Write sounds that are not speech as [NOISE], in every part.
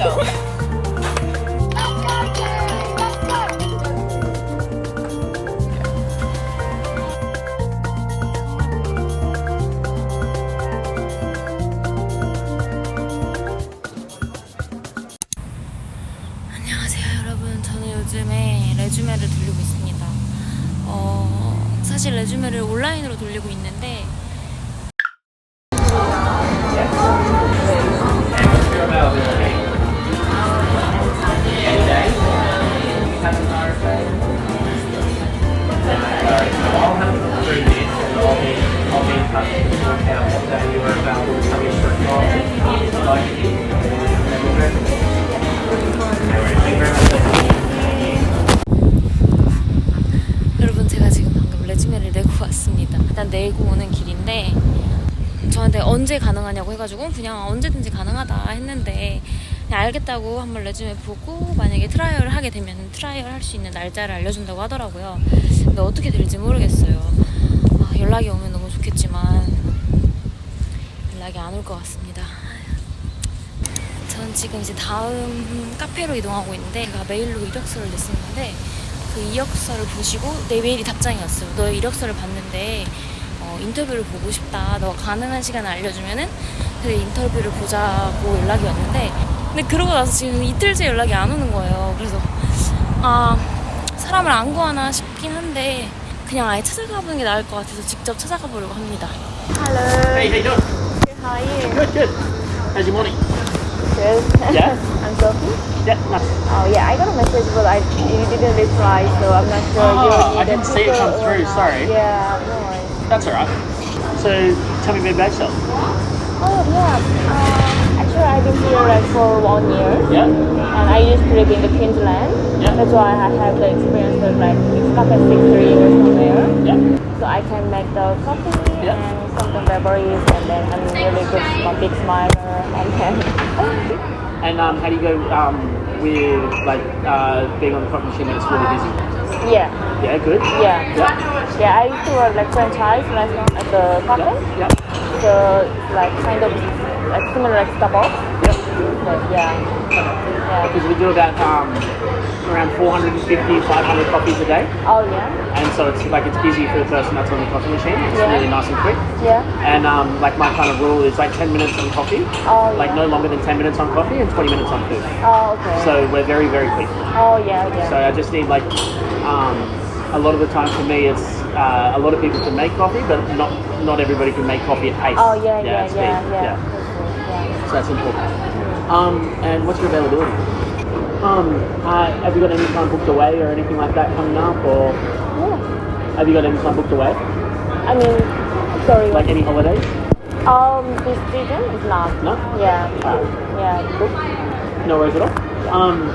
맞아. 안녕하세요 여러분 저는 요즘에 레주메를 돌리고 있습니다 어, 사실 레주메를 온라인으로 돌리고 있는데 내고 왔습니다 일단 내고 오는 길인데 저한테 언제 가능하냐고 해가지고 그냥 언제든지 가능하다 했는데 알겠다고 한번 레주메 보고 만약에 트라이얼을 하게 되면 트라이얼 할 수 있는 날짜를 알려준다고 하더라고요. 근데 어떻게 될지 모르겠어요. 아, 연락이 오면 너무 좋겠지만 연락이 안 올 것 같습니다. 전 지금 이제 다음 카페로 이동하고 있는데 제가 메일로 이력서를 냈었는데 그 이력서를 보시고 내 메일이 답장이 왔어요. 너의 이력서를 봤는데 어, 인터뷰를 보고 싶다. 너가 가능한 시간을 알려주면은 그 인터뷰를 보자고 연락이 왔는데 근데 그러고 나서 지금 이틀째 연락이 안 오는 거예요. 그래서 아 사람을 안 구하나 싶긴 한데 그냥 아예 찾아가 보는 게 나을 것 같아서 직접 찾아가 보려고 합니다. Hello. Hey, how you doing? How are you? Good, good. How's your morning? Good. Yeah? [LAUGHS] Yeah, nice. Oh yeah, I got a message, but I you didn't reply, so I'm not sure. Oh, I didn't see it come through, not. sorry. Yeah, no worries. That's all right. So, tell me a bit about yourself. Oh yeah. Uh, actually, I've been here like for one year, Yeah? and I used to live in the Queensland. Yeah. That's why I have the experience of like coffee factory or somewhere. Yeah. So I can make the coffee Yeah. and some of the beverages, and then I'm really good, big smiler, and then. [LAUGHS] And um, how do you go um, with like uh, being on the front machine when it's really busy? yeah. Yeah, good. Yeah. Yeah. Yeah, I used to work like franchise restaurant at the cafe. Yeah. So like kind of like similar like Starbucks. Yeah. But yeah. Yeah. Because we do about um, around 450, 500 coffees a day. Oh yeah. And so it's like it's busy for the person that's on the coffee machine. It's Yeah. really nice and quick. Yeah. And um, like my kind of rule is like 10 minutes on coffee, Oh like yeah. no longer than 10 minutes on coffee and 20 minutes on food. Oh okay. So we're very, very quick. oh yeah, yeah. So I just need like um, a lot of the time for me, it's uh, a lot of people can make coffee, but not not everybody can make coffee at pace. oh yeah, yeah, yeah, yeah. Yeah. So that's important. Um, and what's your availability? Um, uh, have you got any time booked away or anything like that coming up, or yeah. have you got any time booked away, I mean, sorry. like any holidays? um, this season is not. No. Yeah. Alright. Yeah. Book. No worries at all. Um,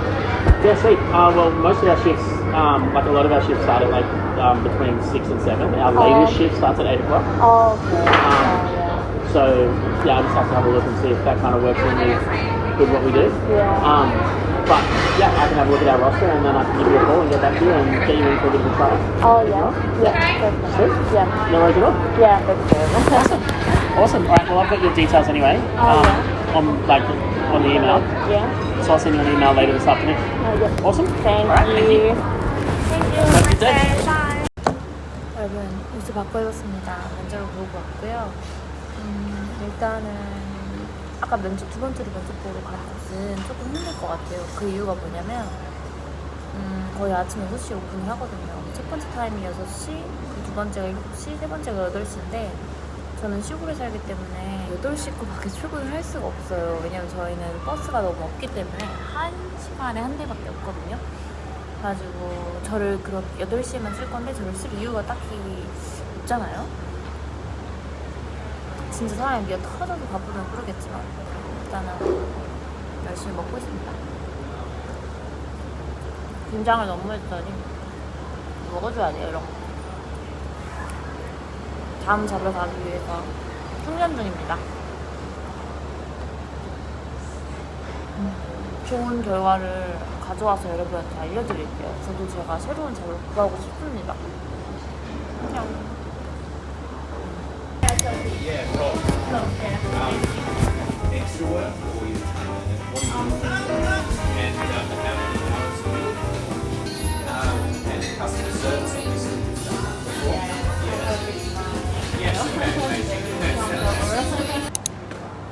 yeah, sweet. Uh, well, most of our shifts, um, like a lot of our shifts start at like um, between six and seven. Our latest Oh. shift starts at eight o'clock. Oh okay. Um, Oh, yeah. So yeah, I just have to have a look and see if that kind of works for with, with what we do. Yeah. Um, but yeah, I can have a look at our roster and then I can give you a call and get back to you and get you in for a bit of a trial. Oh yeah. Yeah. That's Sweet. Yeah. No worries at all. Yeah. That's good. Awesome. All right. Well, I've got your details anyway. Oh, um, yeah. On like on the email. yeah. So I'll send you an email later this afternoon. Oh, yeah. Awesome. Thank All right. Thank you. you. Thank you. Have a good day. 여러분 옷을 바꿔 입었습니다. 면접을 보고 왔고요. 음, 일단은 아까 면접 두 번째로 면접 보러 간 곳은 조금 힘들 것 같아요. 그 이유가 뭐냐면 음, 거의 아침 6시에 오픈을 하거든요. 첫 번째 타임이 6시, 그 두 번째가 7시, 세 번째가 8시인데 저는 시골에 살기 때문에 8시 거밖에 출근을 할 수가 없어요. 왜냐면 저희는 버스가 너무 없기 때문에 한 시간에 한 대밖에 없거든요. 그래가지고 저를 그렇 8시에만 쓸 건데 저를 쓸 이유가 딱히 없잖아요. 진짜 사람이 미어 터져서 바쁘면 모르겠지만 일단은 열심히 먹고 있습니다. 긴장을 너무 했더니 먹어줘야 돼요 이런 거. 잠 잡으러 가기 위해서 훈련 중입니다. 음, 좋은 결과를 가져와서 여러분한테 알려드릴게요. 저도 제가 새로운 저를 구하고 싶습니다. 안녕.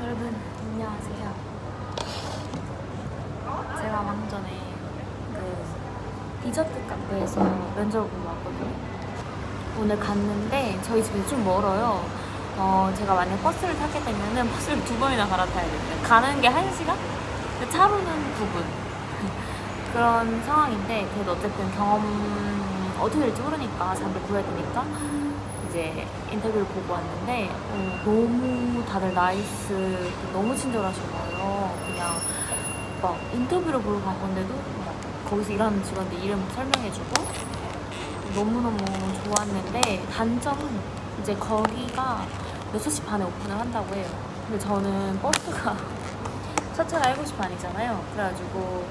여러분 안녕하세요. 제가 왕 전에 그 디저트 카페에서 면접을 왔거든요. 오늘 갔는데 저희 집이 좀 멀어요. 어, 제가 만약 버스를 타게 되면은 버스를 두 번이나 갈아타야 돼요. 가는 게 한 시간? 차로는 9분. [LAUGHS] 그런 상황인데 그래도 어쨌든 경험 어떻게 될지 모르니까 잠을 구해야 되니까 이제 인터뷰를 보고 왔는데 어, 너무 다들 나이스 너무 친절하신 거예요. 그냥 막 인터뷰를 보러 간 건데도 막 거기서 일하는 직원들 이름 설명해주고 너무너무 좋았는데 단점은 이제 거기가 6시 반에 오픈을 한다고 해요. 근데 저는 버스가 첫 차가 7시 반이잖아요. 그래가지고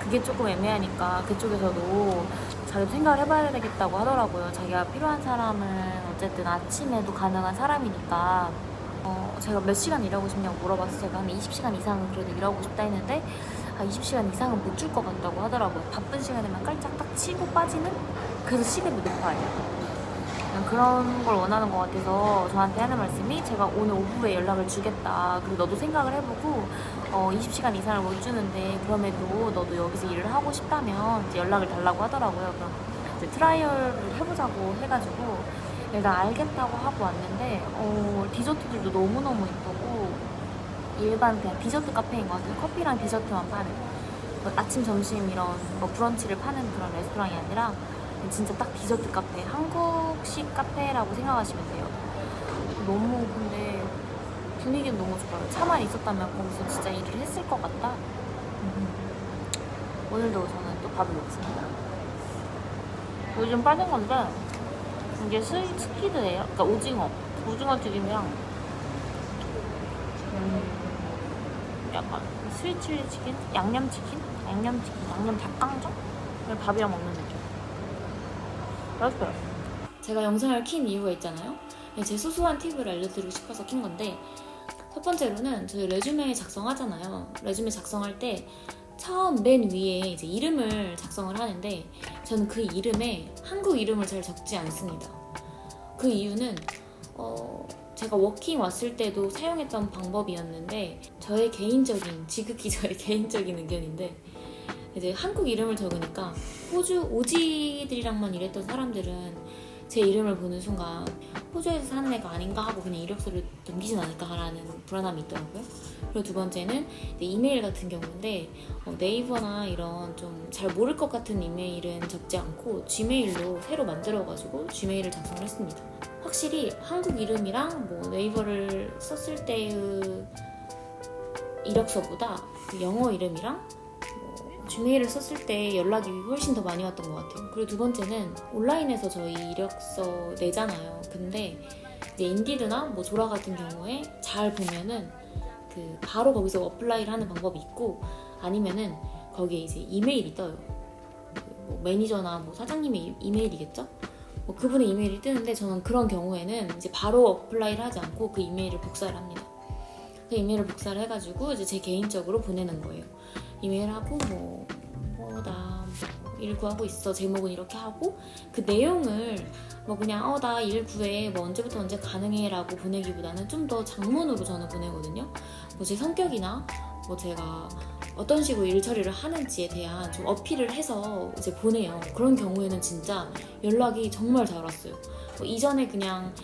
그게 조금 애매하니까 그쪽에서도 자기 생각을 해봐야 되겠다고 하더라고요. 자기가 필요한 사람은 어쨌든 아침에도 가능한 사람이니까 어, 제가 몇 시간 일하고 싶냐고 물어봐서 제가 한 20시간 이상은 그래도 일하고 싶다 했는데 아, 20시간 이상은 못 줄 것 같다고 하더라고요. 바쁜 시간에만 깔짝 딱 치고 빠지는? 그래서 시급이 높아요. 그런 걸 원하는 것 같아서 저한테 하는 말씀이 제가 오늘 오후에 연락을 주겠다. 그리고 너도 생각을 해보고 어, 20시간 이상을 못 주는데 그럼에도 너도 여기서 일을 하고 싶다면 이제 연락을 달라고 하더라고요. 그럼 이제 트라이얼을 해보자고 해가지고 일단 알겠다고 하고 왔는데 어, 디저트들도 너무너무 이쁘고 일반 그냥 디저트 카페인 것 같아요. 커피랑 디저트만 파는 뭐 아침, 점심 이런 뭐 브런치를 파는 그런 레스토랑이 아니라 진짜 딱 디저트 카페, 한국 식 카페라고 생각하시면 돼요. 너무 근데 분위기는 너무 좋아요. 차만 있었다면 거기서 진짜 일을 했을 것 같다. 음. 오늘도 저는 또 밥을 먹습니다. 요즘 빠진 건데 이게 스키드예요. 그러니까 오징어, 오징어 튀김이랑 음, 약간 칠리 치킨, 양념 치킨, 양념 치킨, 양념 닭강정 을 밥이랑 먹는 느낌. 맛있어요. 제가 영상을 킨 이유가 있잖아요. 제 소소한 팁을 알려드리고 싶어서 킨 건데 첫 번째로는 저희 레주메 작성하잖아요. 레주메 작성할 때 처음 맨 위에 이제 이름을 작성을 하는데 저는 그 이름에 한국 이름을 잘 적지 않습니다. 그 이유는 어, 제가 워킹 왔을 때도 사용했던 방법이었는데 저의 개인적인 지극히 저의 [LAUGHS] 개인적인 의견인데 이제 한국 이름을 적으니까 호주 오지들이랑만 일했던 사람들은 제 이름을 보는 순간 호주에서 사는 애가 아닌가 하고 그냥 이력서를 넘기진 않을까라는 불안함이 있더라고요. 그리고 두 번째는 이메일 같은 경우인데 어, 네이버나 이런 좀 잘 모를 것 같은 이메일은 적지 않고 지메일로 새로 만들어가지고 지메일을 작성을 했습니다. 확실히 한국 이름이랑 뭐 네이버를 썼을 때의 이력서보다 그 영어 이름이랑 뭐 지메일을 썼을 때 연락이 훨씬 더 많이 왔던 것 같아요. 그리고 두 번째는 온라인에서 저희 이력서 내잖아요. 근데 이제 인디드나 뭐 조라 같은 경우에 잘 보면은 그 바로 거기서 어플라이를 하는 방법이 있고 아니면은 거기에 이제 이메일이 떠요. 그뭐 매니저나 뭐 사장님의 이- 이메일이겠죠? 뭐 그분의 이메일이 뜨는데 저는 그런 경우에는 이제 바로 어플라이를 하지 않고 그 이메일을 복사를 합니다. 그 이메일을 복사를 해가지고 이제 제 개인적으로 보내는 거예요. 이메일하고 뭐, 뭐나일 구하고 있어 제목은 이렇게 하고 그 내용을 뭐 그냥 어 나 일 구해 뭐 언제부터 언제 가능해 라고 보내기보다는 좀 더 장문으로 저는 보내거든요. 뭐 제 성격이나 뭐 제가 어떤 식으로 일 처리를 하는지에 대한 좀 어필을 해서 이제 보내요. 그런 경우에는 진짜 연락이 정말 잘 왔어요. 뭐 이전에 그냥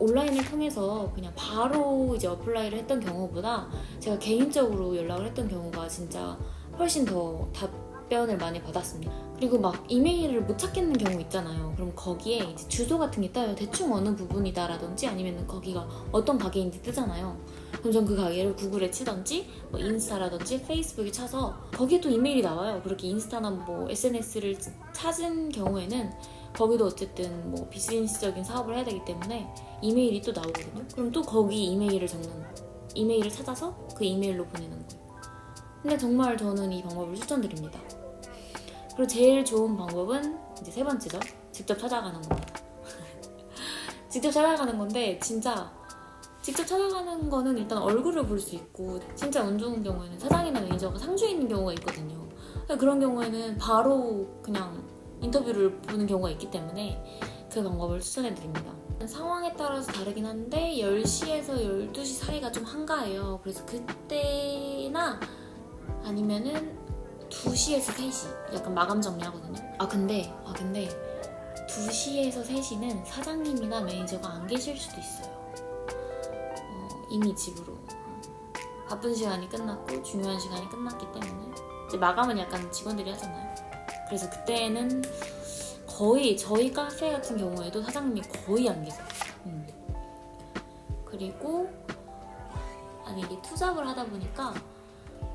온라인을 통해서 그냥 바로 이제 어플라이를 했던 경우보다 제가 개인적으로 연락을 했던 경우가 진짜 훨씬 더 답변을 많이 받았습니다. 그리고 막 이메일을 못 찾겠는 경우 있잖아요. 그럼 거기에 이제 주소 같은 게 떠요. 대충 어느 부분이다라든지 아니면 거기가 어떤 가게인지 뜨잖아요. 그럼 전 그 가게를 구글에 치던지 뭐 인스타라든지 페이스북에 쳐서 거기에 또 이메일이 나와요. 그렇게 인스타나 뭐 SNS를 찾은 경우에는 거기도 어쨌든 뭐 비즈니스적인 사업을 해야 되기 때문에 이메일이 또 나오거든요. 그럼 또 거기 이메일을 적는 이메일을 찾아서 그 이메일로 보내는 거예요. 근데 정말 저는 이 방법을 추천드립니다. 그리고 제일 좋은 방법은 이제 세 번째죠. 직접 찾아가는 겁니다. [LAUGHS] 직접 찾아가는 건데 진짜 직접 찾아가는 거는 일단 얼굴을 볼 수 있고 진짜 운 좋은 경우에는 사장이나 매니저가 상주에 있는 경우가 있거든요. 그런 경우에는 바로 그냥 인터뷰를 보는 경우가 있기 때문에 그 방법을 추천해 드립니다. 상황에 따라서 다르긴 한데 10시에서 12시 사이가 좀 한가해요. 그래서 그때나 아니면은 2시에서 3시 약간 마감 정리하거든요. 아 근데 아 근데 2시에서 3시는 사장님이나 매니저가 안 계실 수도 있어요. 어, 이미 집으로 바쁜 시간이 끝났고 중요한 시간이 끝났기 때문에 이제 마감은 약간 직원들이 하잖아요. 그래서 그때는 거의 저희 카페 같은 경우에도 사장님이 거의 안 계세요. 음. 그리고 아니 이게 투잡을 하다 보니까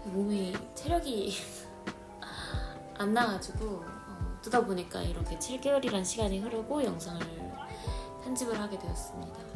몸이 체력이 [LAUGHS] 안 나가지고 어, 뜨다 보니까 이렇게 7개월이란 시간이 흐르고 영상을 편집을 하게 되었습니다.